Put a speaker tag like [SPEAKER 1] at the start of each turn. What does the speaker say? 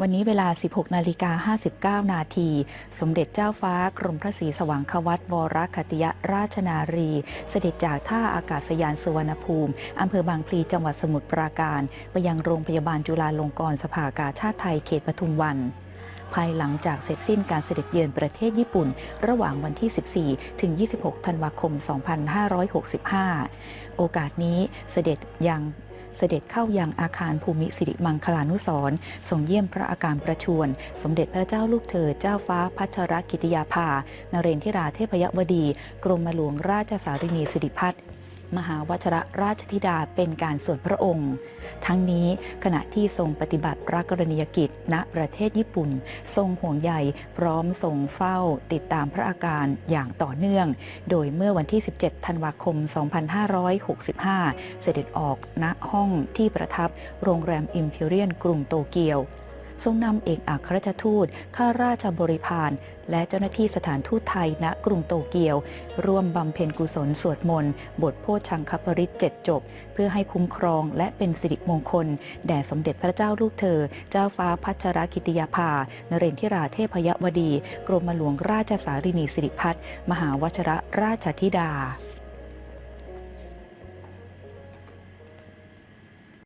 [SPEAKER 1] วันนี้เวลา 16 นาฬิกา 59 นาที สมเด็จเจ้าฟ้ากรมพระศรีสว่างควัตวรคติยราชนารี เสด็จจากท่าอากาศยานสุวรรณภูมิ อำเภอบางพลีจังหวัดสมุทรปราการ ไปยังโรงพยาบาลจุฬาลงกรณ์สภากาชาติไทยเขตปทุมวันภายหลังจากเสร็จสิ้นการเสด็จเยือนประเทศญี่ปุ่น ระหว่างวันที่ 14 ถึง 26 ธันวาคม 2565 โอกาสนี้เสด็จยัง เสด็จเข้ายังอาคารภูมิสิริมังคลานุสรส่งเยี่ยมพระอาการประชวรสมเด็จพระเจ้าลูกเธอเจ้าฟ้าพัชรกิติยาภานเรนทิราเทพยวดี กรมหลวงราชสารินีสิริพัฒน์ มหาวชรราชธิดาเป็นการส่วนพระองค์ ทั้งนี้ขณะที่ทรงปฏิบัติพระกรณียกิจณประเทศญี่ปุ่น ทรงห่วงใยพร้อมทรงเฝ้าติดตามพระอาการอย่างต่อเนื่อง โดยเมื่อวันที่ 17 ธันวาคม 2565 เสด็จออกณห้องที่ประทับโรงแรมอิมพีเรียนกรุงโตเกียว ทรงนำเอกอัครราชทูต ข้าราชบริพาร และเจ้าหน้าที่สถานทูตไทยณกรุงโตเกียว ร่วมบำเพ็ญกุศลสวดมนต์ บทโพชังคปริตเจ็ดจบ เพื่อให้คุ้มครองและเป็นสิริมงคล แด่สมเด็จพระเจ้าลูกเธอ เจ้าฟ้าพัชรกิติยาภา นเรนทิราเทพยวดี กรมหลวงราชสารินีสิริพัฒน์มหาวชรราชธิดา